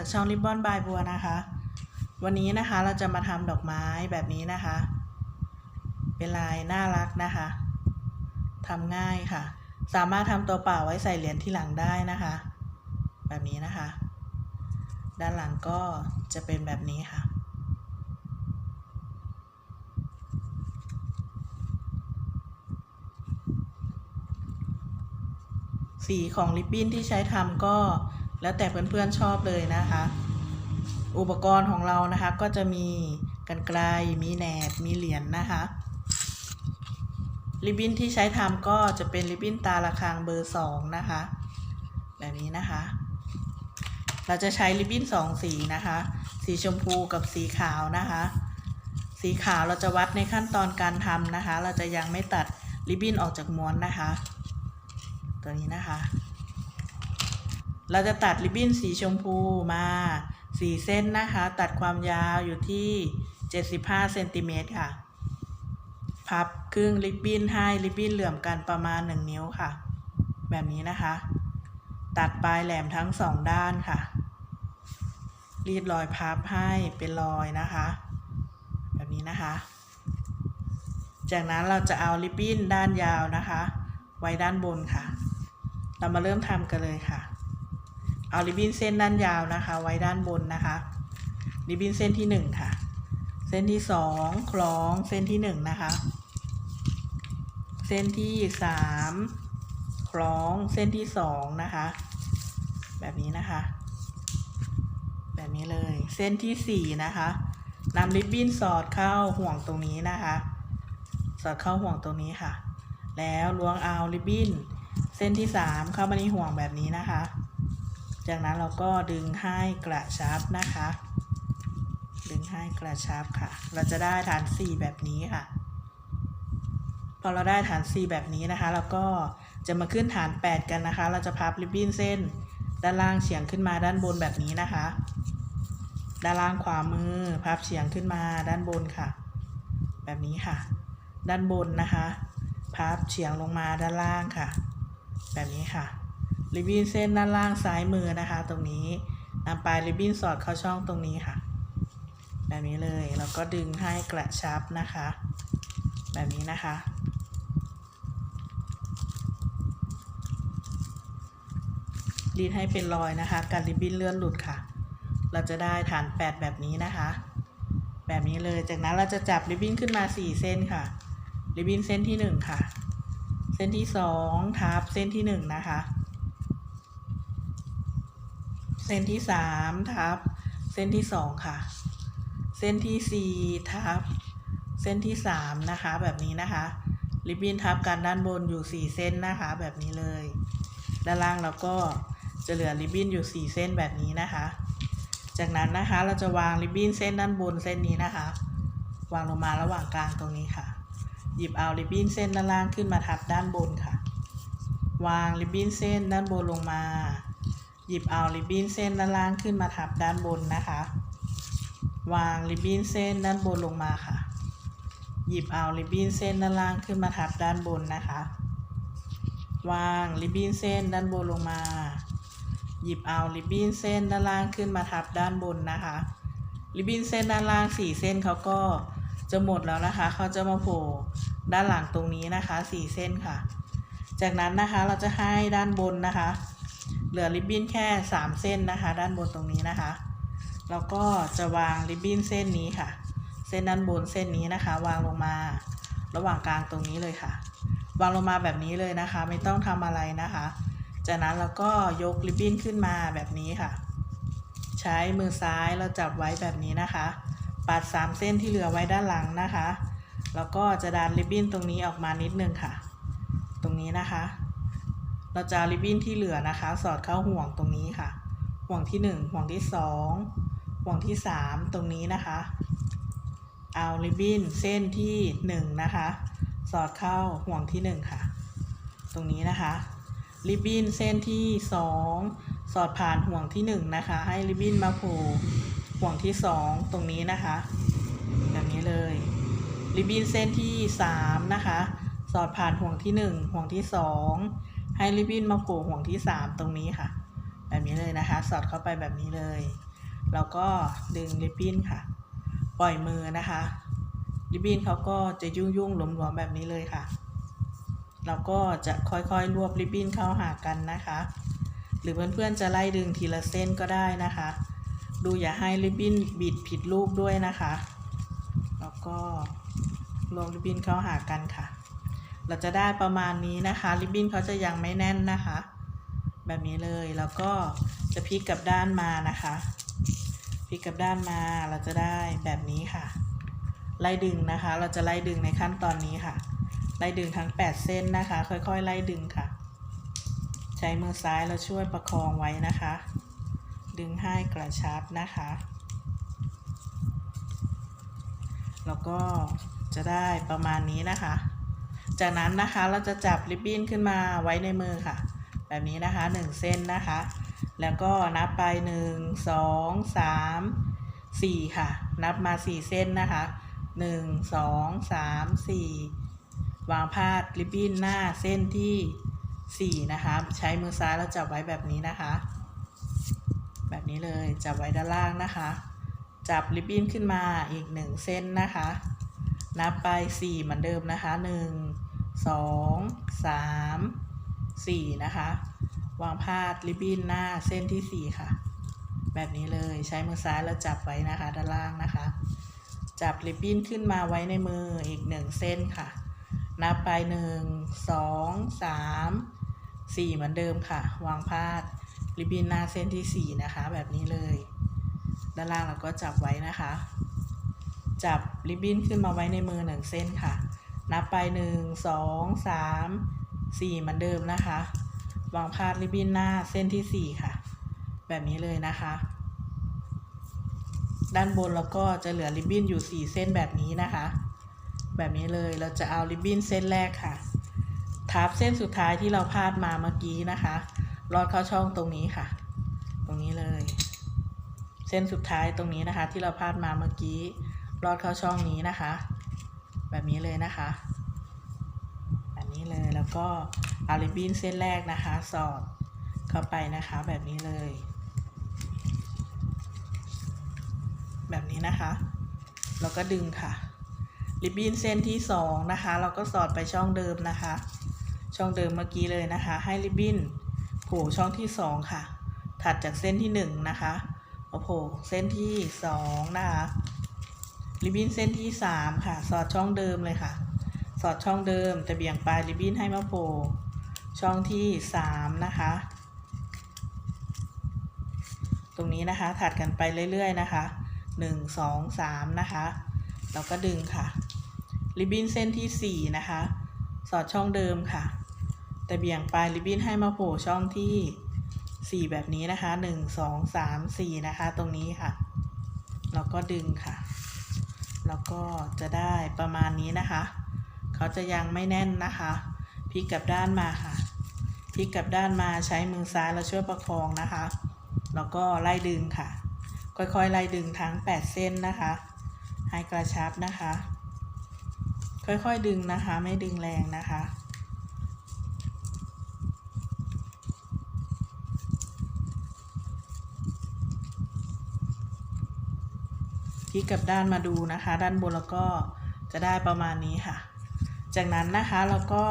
จากช่องริบบอนบายบัวนะคะ วันนี้นะคะเราจะมาทำดอกไม้แบบนี้นะคะ เป็นลายน่ารักนะคะทำง่ายค่ะ สามารถทำตัวเปล่าไว้ใส่เหรียญที่หลังได้นะคะ แบบนี้นะคะ ด้านหลังก็จะเป็นแบบนี้ค่ะสีของริบบิ้นที่ใช้ทำก็ แล้วแต่เพื่อนๆชอบเลยนะคะ อุปกรณ์ของเรานะคะก็จะมีกันไกลมีแหนบ มีเหรียญนนะคะ ริบบิ้นที่ใช้ทำก็จะเป็นริบบิ้นตาระฆังเบอร์สองนะคะ แบบนี้นะคะ เราจะใช้ริบบิ้นสองสีนะคะ สีชมพูกับสีขาวนะคะ สีขาวเราจะวัดในขั้นตอนการทำนะคะ เราจะยังไม่ตัดริบบิ้นออกจากม้วนนะคะ ตัวนี้นะคะ เราจะตัดริบบิ้นสีชมพูมาสี่เส้นนะคะ ตัดความยาวอยู่ที่75เซนติเมตรค่ะ พับครึ่งริบบิ้นให้ริบบิ้นเหลื่อมกันประมาณ1นิ้วค่ะ แบบนี้นะคะ ตัดปลายแหลมทั้งสองด้านค่ะ รีดรอยพับให้เป็นรอยนะคะ แบบนี้นะคะ จากนั้นเราจะเอาริบบิ้นด้านยาวนะคะ ไว้ด้านบนค่ะ เรามาเริ่มทำกันเลยค่ะ เอาริบบิ้นเส้นด้านยาวนะคะ ไว้ด้านบนนะคะริบบิ้นเส้นที่หนึ่งค่ะ เส้นที่สองคล้องเส้นที่หนึ่งนะคะ เส้นที่สามคล้องเส้นที่สองนะคะ แบบนี้นะคะ แบบนี้เลย เส้นที่สี่นะคะนำริบบิ้นสอดเข้าห่วงตรงนี้นะคะ สอดเข้าห่วงตรงนี้ค่ะ แล้วล้วงเอาริบบิ้น เส้นที่สามเข้ามาในห่วงแบบนี้นะคะ จากนั้นเราก็ดึงให้กระชับนะคะ ดึงให้กระชับค่ะ เราจะได้ฐานสี่แบบนี้ค่ะ พอเราได้ฐานสี่แบบนี้นะคะ เราก็จะมาขึ้นฐานแปดกันนะคะ เราจะพับริบบิ้นเส้น ด้านล่างเฉียงขึ้นมาด้านบนแบบนี้นะคะ ด้านล่างขวามือพับเฉียงขึ้นมาด้านบนค่ะ แบบนี้ค่ะ ด้านบนนะคะ พับเฉียงลงมาด้านล่างค่ะ แบบนี้ค่ะ ริบบิ้นเส้นด้านล่างซ้ายมือนะคะ ตรงนี้นำปลายริบบิ้นสอดเข้าช่องตรงนี้ค่ะ แบบนี้เลยแล้วก็ดึงให้กระชับนะคะ แบบนี้นะคะ รีดให้เป็นรอยนะคะ การริบบิ้นเลื่อนหลุดค่ะ เราจะได้ฐานแปดแบบนี้นะคะ แบบนี้เลยจากนั้นเราจะจับริบบิ้นขึ้นมาสี่เส้นค่ะ ริบบิ้นเส้นที่หนึ่งค่ะ เส้นที่สองทับเส้นที่หนึ่งนะคะ ส้นที่สามทับ เส้นที่สองค่ะ เส้นที่สี่ทับ เส้นที่สามนะคะ แบบนี้นะคะ ริบบิ้นทับกันด้านบนอยู่สี่เส้นนะคะ แบบนี้เลย ด้านล่างเราก็จะเหลือริบบิ้นอยู่สี่เส้นแบบนี้นะคะ จากนั้นนะคะเราจะวางริบบิ้นเส้นด้านบนเส้นนี้นะคะ วางลงมาระหว่างกลางตรงนี้ค่ะ หยิบเอาริบบิ้นเส้นด้านล่างขึ้นมาทับด้านบนค่ะ วางริบบิ้นเส้นด้านบนลงมา หยิบเอาริบบิ้นเส้นด้านล่างขึ้นมาทับด้านบนนะคะ วางริบบิ้นเส้นด้านบนลงมาค่ะ หยิบเอาริบบิ้นเส้นด้านล่างขึ้นมาทับด้านบนนะคะ วางริบบิ้นเส้นด้านบนลงมา หยิบเอาริบบิ้นเส้นด้านล่างขึ้นมาทับด้านบนนะคะ ริบบิ้นเส้นด้านล่างสี่เส้นเขาก็จะหมดแล้วนะคะ เขาจะมาโผล่ด้านหลังตรงนี้นะคะสี่เส้นค่ะ จากนั้นนะคะเราจะให้ด้านบนนะคะ เหลือริบบิ้นแค่สามเส้นนะคะ ด้านบนตรงนี้นะคะแล้วก็จะวางริบบิ้นเส้นนี้ค่ะ เส้นด้านบนเส้นนี้นะคะ วางลงมาระหว่างกลางตรงนี้เลยค่ะ วางลงมาแบบนี้เลยนะคะ ไม่ต้องทำอะไรนะคะ จากนั้นเราก็ยกริบบิ้นขึ้นมาแบบนี้ค่ะ ใช้มือซ้ายเราจับไว้แบบนี้นะคะปัดสามเส้นที่เหลือไว้ด้านหลังนะคะแล้วก็จะดันริบบิ้นตรงนี้ออกมานิดนึงค่ะ ตรงนี้นะคะ เราจะริบบิ้นที่เหลือนะคะ สอดเข้าห่วงตรงนี้ค่ะ ห่วงที่หนึ่งห่วงที่สองห่วงที่สามตรงนี้นะคะ เอาริบบิ้นเส้นที่หนึ่งนะคะ สอดเข้าห่วงที่หนึ่งค่ะ ตรงนี้นะคะ ริบบิ้นเส้นที่สองสอดผ่านห่วงที่หนึ่งนะคะ ให้ริบบิ้นมาโผล่ห่วงที่สองตรงนี้นะคะ แบบนี้เลย ริบบิ้นเส้นที่สามนะคะ สอดผ่านห่วงที่หนึ่งห่วงที่สอง ให้ริบบิ้นมาโผล่ห่วงที่สามตรงนี้ค่ะ แบบนี้เลยนะคะ สอดเข้าไปแบบนี้เลย แล้วก็ดึงริบบิ้นค่ะ ปล่อยมือนะคะ ริบบิ้นเขาก็จะยุ่งยุ่งๆหลวมๆแบบนี้เลยค่ะ เราก็จะค่อยๆรวบริบบิ้นเข้าหากันนะคะ หรือเพื่อนๆจะไล่ดึงทีละเส้นก็ได้นะคะ ดูอย่าให้ริบบิ้นบิดผิดรูปด้วยนะคะ แล้วก็รวมริบบิ้นเข้าหากันค่ะ เราจะได้ประมาณนี้นะคะ ริบบิ้นเขาจะยังไม่แน่นนะคะ แบบนี้เลยแล้วก็จะพลิกกลับด้านมานะคะพลิกกลับด้านมาเราจะได้แบบนี้ค่ะ ไล่ดึงนะคะ เราจะไล่ดึงในขั้นตอนนี้ค่ะ ไล่ดึงทั้ง 8 เส้นนะคะ ค่อยๆ ไล่ดึงค่ะ ใช้มือซ้ายเราช่วยประคองไว้นะคะ ดึงให้กระชับนะคะ แล้วก็จะได้ประมาณนี้นะคะ จากนั้นนะคะเราจะจับริบบิ้นขึ้นมาไว้ในมือค่ะ แบบนี้นะคะ 1 เส้นนะคะ แล้วก็นับไป 1 2 3 4 ค่ะ นับมา 4 เส้นนะคะ 1 2 3 4 วางพาดริบบิ้นหน้าเส้นที่ 4 นะคะ ใช้มือซ้ายแล้วจับไว้แบบนี้นะคะ แบบนี้เลยจับไว้ด้านล่างนะคะ จับริบบิ้นขึ้นมาอีก 1 เส้นนะคะนับไป 4 เหมือนเดิมนะคะ 1 2 3 4นะคะ วางพาดริบบิ้นหน้าเส้นที่4ค่ะ แบบนี้เลยใช้มือซ้ายแล้วจับไว้นะคะ ด้านล่างนะคะ จับริบบิ้นขึ้นมาไว้ในมืออีก1เส้นค่ะ นับไป1 2 3 4เหมือนเดิมค่ะ วางพาดริบบิ้นหน้าเส้นที่4นะคะ แบบนี้เลย ด้านล่างเราก็จับไว้นะคะ จับริบบิ้นขึ้นมาไว้ในมือหนึ่งเส้นค่ะ นับไปหนึ่งสองสามสี่เหมือนเดิมนะคะ วางพาดริบบิ้นหน้าเส้นที่สี่ค่ะ แบบนี้เลยนะคะ ด้านบนเราก็จะเหลือริบบิ้นอยู่สี่เส้นแบบนี้นะคะ แบบนี้เลยเราจะเอาริบบิ้นเส้นแรกค่ะ ทับเส้นสุดท้ายที่เราพาดมาเมื่อกี้นะคะลอดเข้าช่องตรงนี้ค่ะ ตรงนี้เลย เส้นสุดท้ายตรงนี้นะคะ ที่เราพาดมาเมื่อกี้ลอดเข้าช่องนี้นะคะ แบบนี้เลยนะคะ แบบนี้เลยแล้วก็เอาริบบิ้นเส้นแรกนะคะ สอดเข้าไปนะคะ แบบนี้เลย แบบนี้นะคะแล้วก็ดึงค่ะริบบิ้นเส้นที่สองนะคะ เราก็สอดไปช่องเดิมนะคะ ช่องเดิมเมื่อกี้เลยนะคะ ให้ริบบิ้นโผล่ช่องที่สองค่ะ ถัดจากเส้นที่หนึ่งนะคะโอ้โหเส้นที่สองนะคะ ริบบิ้นเส้นที่สามค่ะ สอดช่องเดิมเลยค่ะ สอดช่องเดิมแต่เบี่ยงปลายริบบิ้นให้มาโผล่ช่องที่สามนะคะ ตรงนี้นะคะถัดกันไปเรื่อยๆนะคะหนึ่งสองสามนะคะ แล้วก็ดึงค่ะ ริบบิ้นเส้นที่สี่นะคะ สอดช่องเดิมค่ะ แต่เบี่ยงปลายริบบิ้นให้มาโผล่ช่องที่ 4 แบบนี้นะคะ 1 2 3 4 นะคะ ตรงนี้ค่ะ แล้วก็ดึงค่ะ แล้วก็จะได้ประมาณนี้นะคะ เขาจะยังไม่แน่นนะคะพลิกกลับด้านมาค่ะพลิกกลับด้านมาใช้มือซ้ายเราช่วยประคองนะคะ แล้วก็ไล่ดึงค่ะ ค่อยๆไล่ดึงทั้ง 8 เส้นนะคะ ให้กระชับนะคะ ค่อยๆดึงนะคะ ไม่ดึงแรงนะคะ กับด้านมาดูนะคะ ด้านบนแล้วก็จะได้ประมาณนี้ค่ะ จากนั้นนะคะเราก็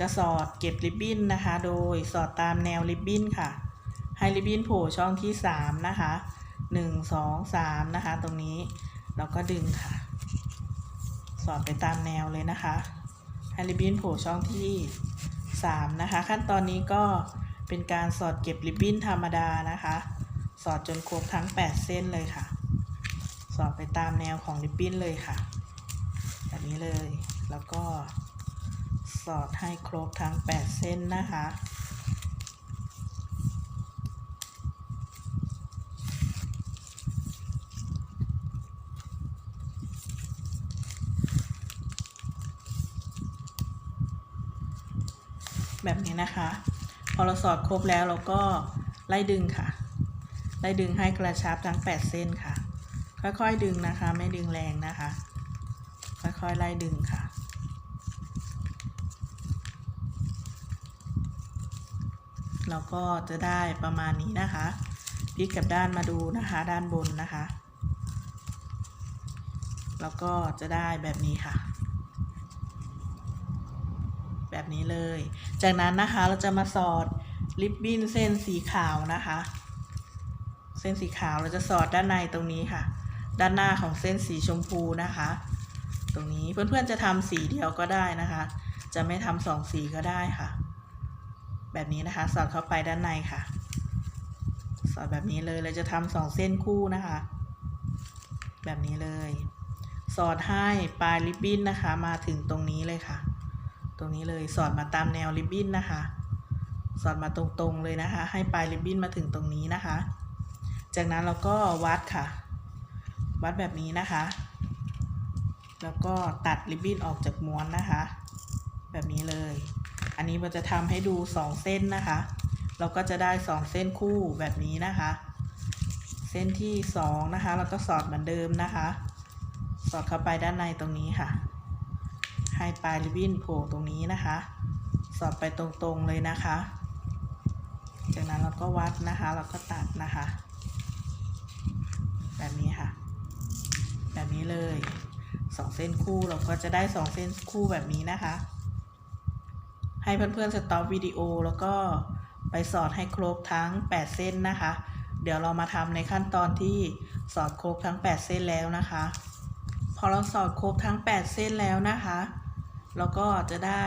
จะสอดเก็บริบบิ้นนะคะ โดยสอดตามแนวริบบิ้นค่ะ ให้ริบบิ้นโผล่ช่องที่ 3 นะคะ 1 2 3 นะคะ ตรงนี้เราก็ดึงค่ะ สอดไปตามแนวเลยนะคะ ให้ริบบิ้นโผล่ช่องที่ 3 นะคะ ขั้นตอนนี้ก็เป็นการสอดเก็บริบบิ้นธรรมดานะคะ สอดจนครบทั้ง 8 เส้นเลยค่ะ สอดไปตามแนวของริบบิ้นเลยค่ะ แบบนี้เลย แล้วก็สอดให้ครบทั้ง 8 เส้นนะคะแบบนี้นะคะ พอเราสอดครบแล้วเราก็ไล่ดึงค่ะ ไล่ดึงให้กระชับทั้ง 8 เส้นค่ะ ค่อยๆดึงนะคะ ไม่ดึงแรงนะคะ ค่อยๆไล่ดึงค่ะแล้วก็จะได้ประมาณนี้นะคะพลิกกลับด้านมาดูนะคะ ด้านบนนะคะ แล้วก็จะได้แบบนี้ค่ะ แบบนี้เลย จากนั้นนะคะเราจะมาสอดริบบิ้นเส้นสีขาวนะคะ เส้นสีขาวเราจะสอดด้านในตรงนี้ค่ะ ด้านหน้าของเส้นสีชมพูนะคะ ตรงนี้เพื่อนๆจะทำสีเดียวก็ได้นะคะ จะไม่ทำสองสีก็ได้ค่ะ แบบนี้นะคะสอดเข้าไปด้านในค่ะ สอดแบบนี้เลยเราจะทำสองเส้นคู่นะคะ แบบนี้เลย สอดให้ปลายริบบิ้นนะคะ มาถึงตรงนี้เลยค่ะ ตรงนี้เลยสอดมาตามแนวริบบิ้นนะคะ สอดมาตรงๆเลยนะคะ ให้ปลายริบบิ้นมาถึงตรงนี้นะคะ จากนั้นเราก็วัดค่ะ วัดแบบนี้นะคะ แล้วก็ตัดริบบิ้นออกจากม้วนนะคะ แบบนี้เลย อันนี้เราจะทำให้ดูสองเส้นนะคะ เราก็จะได้สองเส้นคู่แบบนี้นะคะ เส้นที่สองนะคะแล้วก็สอดเหมือนเดิมนะคะ สอดเข้าไปด้านในตรงนี้ค่ะ ให้ปลายริบบิ้นโผล่ตรงนี้นะคะ สอดไปตรงๆเลยนะคะ จากนั้นเราก็วัดนะคะแล้วก็ตัดนะคะ แบบนี้ค่ะ แบบนี้เลยสองเส้นคู่เราก็จะได้สองเส้นคู่แบบนี้นะคะ ให้เพื่อนๆสต็อปวิดีโอแล้วก็ไปสอดให้ครบทั้ง 8 เส้นนะคะ เดี๋ยวเรามาทำในขั้นตอนที่สอดครบทั้ง 8 เส้นแล้วนะคะ พอเราสอดครบทั้ง 8 เส้นแล้วนะคะเราก็จะได้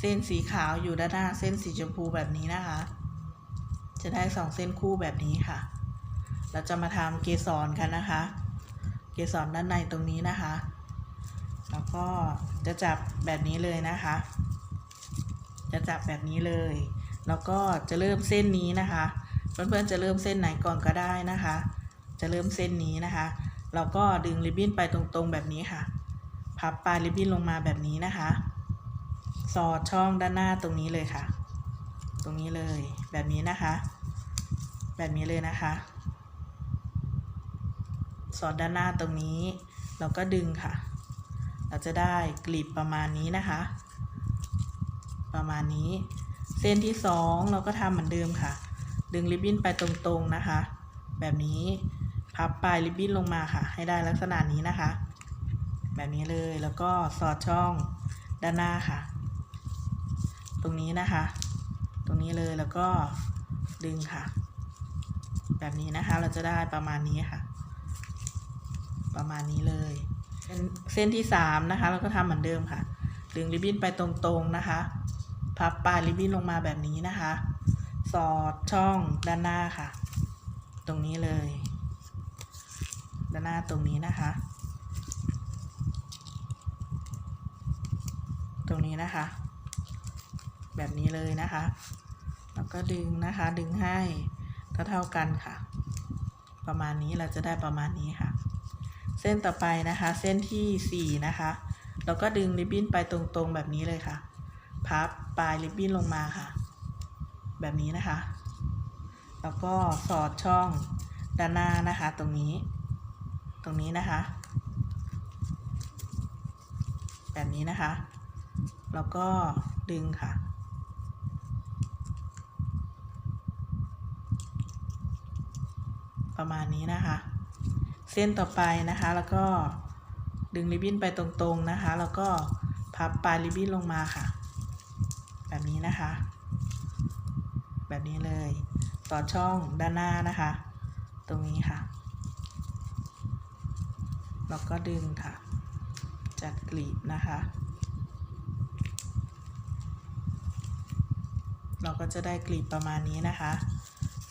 เส้นสีขาวอยู่ด้านหน้าเส้นสีชมพูแบบนี้นะคะ จะได้สองเส้นคู่แบบนี้ค่ะ เราจะมาทำเกสรกันนะคะ เกสรด้านในตรงนี้นะคะ แล้วก็จะจับแบบนี้เลยนะคะ จะจับแบบนี้เลย แล้วก็จะเริ่มเส้นนี้นะคะ เพื่อนๆจะเริ่มเส้นไหนก่อนก็ได้นะคะ จะเริ่มเส้นนี้นะคะเราก็ดึงริบบิ้นไปตรงๆแบบนี้ค่ะ พับปลายริบบิ้นลงมาแบบนี้นะคะ สอดช่องด้านหน้าตรงนี้เลยค่ะ ตรงนี้เลยแบบนี้นะคะ แบบนี้เลยนะคะ สอดด้านหน้าตรงนี้ เราก็ดึงค่ะ เราจะได้กลีบประมาณนี้นะคะ ประมาณนี้ เส้นที่สองเราก็ทำเหมือนเดิมค่ะ ดึงริบบิ้นไปตรงๆนะคะ แบบนี้พับปลายริบบิ้นลงมาค่ะ ให้ได้ลักษณะนี้นะคะ แบบนี้เลยแล้วก็สอดช่องด้านหน้าค่ะ ตรงนี้นะคะ ตรงนี้เลยแล้วก็ดึงค่ะ แบบนี้นะคะเราจะได้ประมาณนี้ค่ะ ประมาณนี้เลยเส้นเส้นที่สามนะคะเราก็ทำเหมือนเดิมค่ะ ดึงริบบิ้นไปตรงๆนะคะ พับปลายริบบิ้นลงมาแบบนี้นะคะ สอดช่องด้านหน้าค่ะ ตรงนี้เลย ด้านหน้าตรงนี้นะคะ ตรงนี้นะคะ แบบนี้เลยนะคะ แล้วก็ดึงนะคะดึงให้เท่าเท่าๆกันค่ะ ประมาณนี้เราจะได้ประมาณนี้ค่ะ ส้นต่อไปนะคะ เส้นที่สี่นะคะเราก็ดึงริบบิ้นไปตรงๆแบบนี้เลยค่ะ พับปลายริบบิ้นลงมาค่ะ แบบนี้นะคะ แล้วก็สอดช่องด้านหน้านะคะ ตรงนี้ ตรงนี้นะคะ แบบนี้นะคะ แล้วก็ดึงค่ะประมาณนี้นะคะ เส้นต่อไปนะคะ แล้วก็ดึงริบบิ้นไปตรงๆนะคะ แล้วก็พับปลายริบบิ้นลงมาค่ะ แบบนี้นะคะ แบบนี้เลย ต่อช่องด้านหน้านะคะ ตรงนี้ค่ะ แล้วก็ดึงค่ะ จัดกลีบนะคะ เราก็จะได้กลีบประมาณนี้นะคะ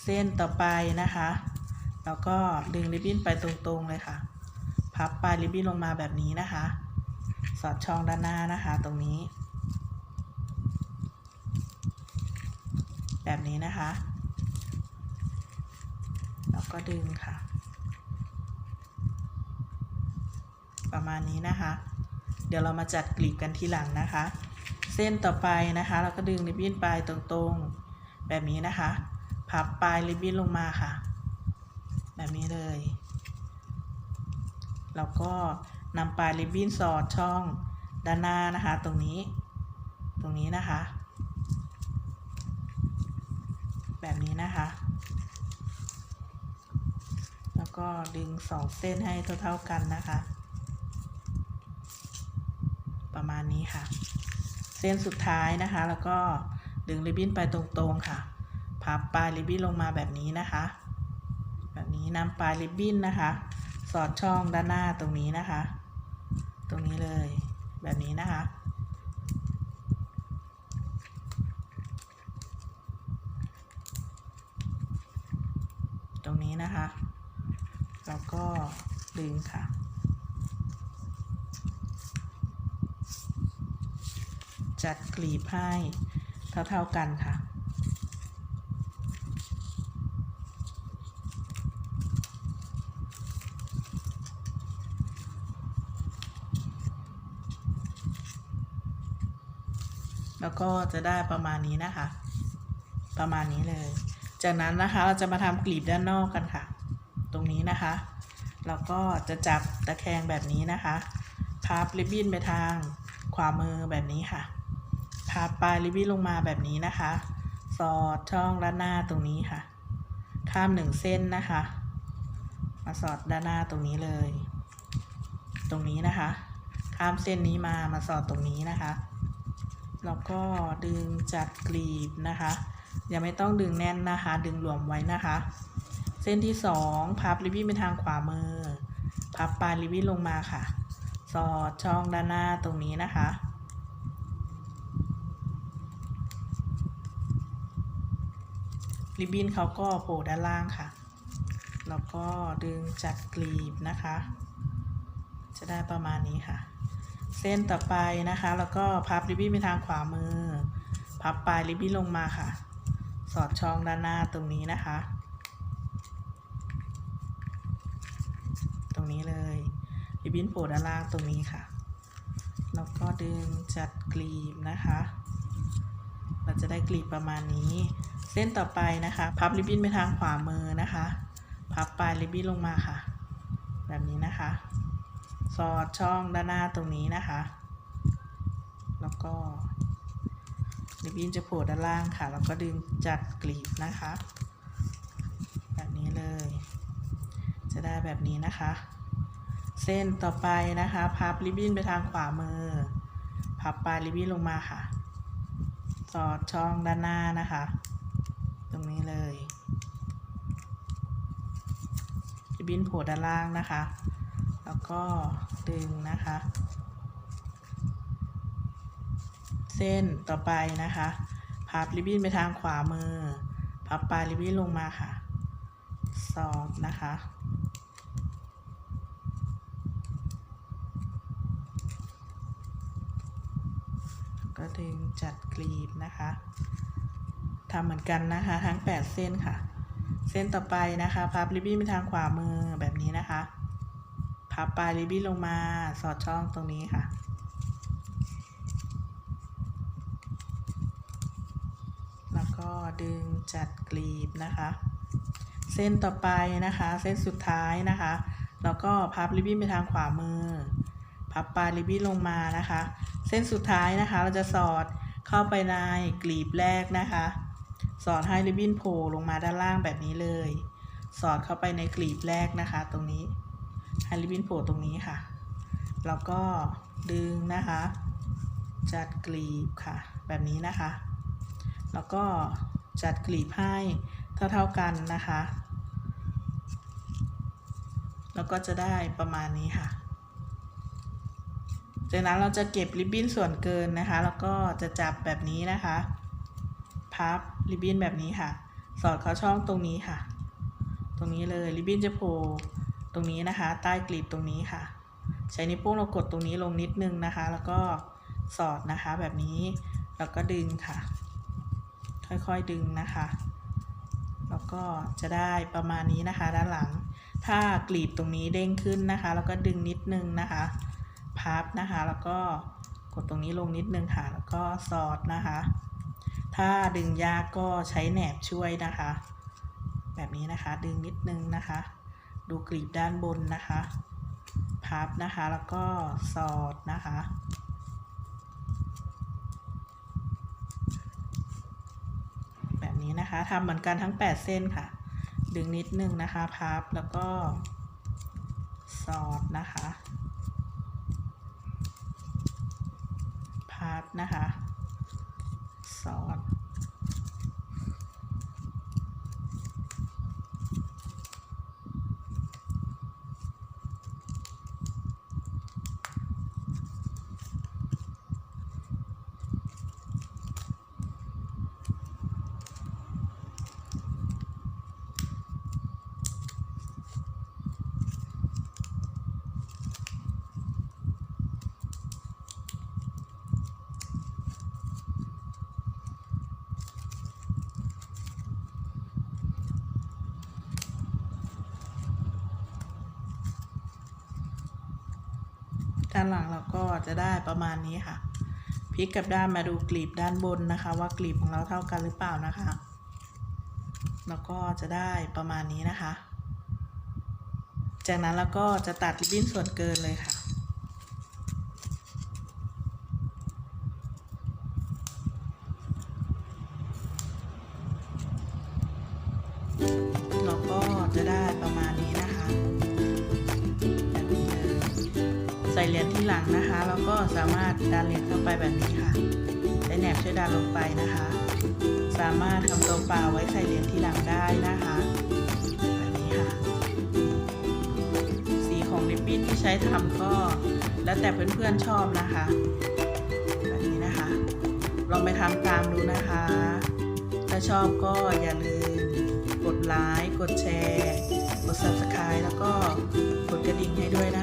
เส้นต่อไปนะคะ แล้วก็ดึงริบบิ้นไปตรงๆเลยค่ะ พับปลายริบบิ้นลงมาแบบนี้นะคะ สอดช่องด้านหน้านะคะตรงนี้ แบบนี้นะคะ แล้วก็ดึงค่ะ ประมาณนี้นะคะ เดี๋ยวเรามาจัดกลีบกันทีหลังนะคะ เส้นต่อไปนะคะ เราก็ดึงริบบิ้นไปตรงๆ แบบนี้นะคะ พับปลายริบบิ้นลงมาค่ะ แบบนี้เลย แล้วก็นำปลายริบบิ้นสอดช่องด้านหน้านะคะ ตรงนี้ ตรงนี้นะคะ แบบนี้นะคะ แล้วก็ดึงสองเส้นให้เท่าๆกันนะคะ ประมาณนี้ค่ะ เส้นสุดท้ายนะคะ แล้วก็ดึงริบบิ้นไปตรงๆค่ะ พับปลายริบบิ้นลงมาแบบนี้นะคะ นี้นำปลายริบบิ้นนะคะ สอดช่องด้านหน้าตรงนี้นะคะ ตรงนี้เลยแบบนี้นะคะ ตรงนี้นะคะ แล้วก็ดึงค่ะจัดกลีบให้เท่าๆกันค่ะ แล้วก็จะได้ประมาณนี้นะคะ ประมาณนี้เลย จากนั้นนะคะเราจะมาทำกลีบด้านนอกกันค่ะ ตรงนี้นะคะแล้วก็จะจับตะแคงแบบนี้นะคะพับริบบิ้นไปทางขวามือแบบนี้ค่ะพับปลายริบบิ้นลงมาแบบนี้นะคะ สอดช่องด้านหน้าตรงนี้ค่ะ ข้ามหนึ่งเส้นนะคะ มาสอดด้านหน้าตรงนี้เลย ตรงนี้นะคะ ข้ามเส้นนี้มามาสอดตรงนี้นะคะ แล้วก็ดึงจัดกลีบนะคะอยังไม่ต้องดึงแน่นนะคะ ดึงหลวมไว้นะคะ เส้นที่สองพับริบบิ้นไปทางขวามือ พับปลายริบบิ้นลงมาค่ะ สอดช่องด้านหน้าตรงนี้นะคะริบบิ้นเขาก็โผล่ด้านล่างค่ะ แล้วก็ดึงจัดกลีบนะคะ จะได้ประมาณนี้ค่ะ เส้นต่อไปนะคะ แล้วก็พับริบบิ้นไปทางขวามือ พับปลายริบบิ้นลงมาค่ะ สอดช่องด้านหน้าตรงนี้นะคะ ตรงนี้เลยริบบิ้นโผล่ด้านล่างตรงนี้ค่ะ แล้วก็ดึงจัดกลีบนะคะ เราจะได้กลีบประมาณนี้ เส้นต่อไปนะคะ พับริบบิ้นไปทางขวามือนะคะ พับปลายริบบิ้นลงมาค่ะ แบบนี้นะคะ สอดช่องด้านหน้าตรงนี้นะคะ แล้วก็ริบบิ้นจะโผล่ด้านล่างค่ะ แล้วก็ดึงจัดกลีบนะคะ แบบนี้เลย จะได้แบบนี้นะคะ เส้นต่อไปนะคะ พับริบบิ้นไปทางขวามือ พับปลายริบบิ้นลงมาค่ะ สอดช่องด้านหน้านะคะ ตรงนี้เลยริบบิ้นโผล่ด้านล่างนะคะ แล้วก็ดึงนะคะ เส้นต่อไปนะคะ พับริบบิ้นไปทางขวามือ พับปลายริบบิ้นลงมาค่ะสอดนะคะก็ดึงจัดกลีบนะคะทำเหมือนกันนะคะ ทั้ง 8 เส้นค่ะ เส้นต่อไปนะคะ พับริบบิ้นไปทางขวามือแบบนี้นะคะ พับปลายริบบิ้นลงมาสอดช่องตรงนี้ค่ะ แล้วก็ดึงจัดกลีบนะคะ เส้นต่อไปนะคะ เส้นสุดท้ายนะคะ แล้วก็พับริบบิ้นไปทางขวามือ พับปลายริบบิ้นลงมานะคะ เส้นสุดท้ายนะคะ เราจะสอดเข้าไปในกลีบแรกนะคะ สอดให้ริบบิ้นโผล่ลงมาด้านล่างแบบนี้เลย สอดเข้าไปในกลีบแรกนะคะ ตรงนี้ ให้ริบินโผล่ตรงนี้ค่ะ แล้วก็ดึงนะคะ จัดกลีบค่ะ แบบนี้นะคะ แล้วก็จัดกลีบให้เท่าๆกันนะคะ แล้วก็จะได้ประมาณนี้ค่ะ จากนั้นเราจะเก็บริบบิ้นส่วนเกินนะคะ แล้วก็จะจับแบบนี้นะคะ พับริบบิ้นแบบนี้ค่ะ สอดเข้าช่องตรงนี้ค่ะ ตรงนี้เลยริบบิ้นจะโผล่ ตรงนี้นะคะ ใต้กลีบตรงนี้ค่ะ ใช้นิ้วโป้งเรากดตรงนี้ลงนิดนึงนะคะ แล้วก็สอดนะคะแบบนี้ แล้วก็ดึงค่ะ ค่อยๆดึงนะคะ แล้วก็จะได้ประมาณนี้นะคะ ด้านหลัง ถ้ากลีบตรงนี้เด้งขึ้นนะคะ แล้วก็ดึงนิดนึงนะคะ พับนะคะ แล้วก็กดตรงนี้ลงนิดนึงค่ะ แล้วก็สอดนะคะ ถ้าดึงยากก็ใช้แหนบช่วยนะคะ แบบนี้นะคะ ดึงนิดนึงนะคะ ดูกลีบด้านบนนะคะ พับนะคะ แล้วก็สอดนะคะ แบบนี้นะคะทำเหมือนกันทั้ง 8 เส้นค่ะ ดึงนิดนึงนะคะ พับแล้วก็สอดนะคะ พับนะคะ สอด ด้านหลังเราก็จะได้ประมาณนี้ค่ะพลิกกับด้านมาดูกลีบด้านบนนะคะ ว่ากลีบของเราเท่ากันหรือเปล่านะคะ แล้วก็จะได้ประมาณนี้นะคะ จากนั้นเราก็จะตัดริบบิ้นส่วนเกินเลยค่ะเราก็จะได้ประมาณนี้นะ เหรียญที่หลังนะคะ แล้วก็สามารถดันเหรียญเข้าไปแบบนี้ค่ะใช้แหนบช่วยดันลงไปนะคะ สามารถทำตัวเปล่าไว้ใส่เหรียญที่หลังได้นะคะแบบนี้ค่ะ สีของริบบิ้นที่ใช้ทำก็แล้วแต่เพื่อนๆชอบนะคะแบบนี้นะคะ ลองไปทำตามดูนะคะ ถ้าชอบก็อย่าลืมกดไลค์กดแชร์ กด subscribe แล้วก็กดกระดิ่งให้ด้วยนะคะ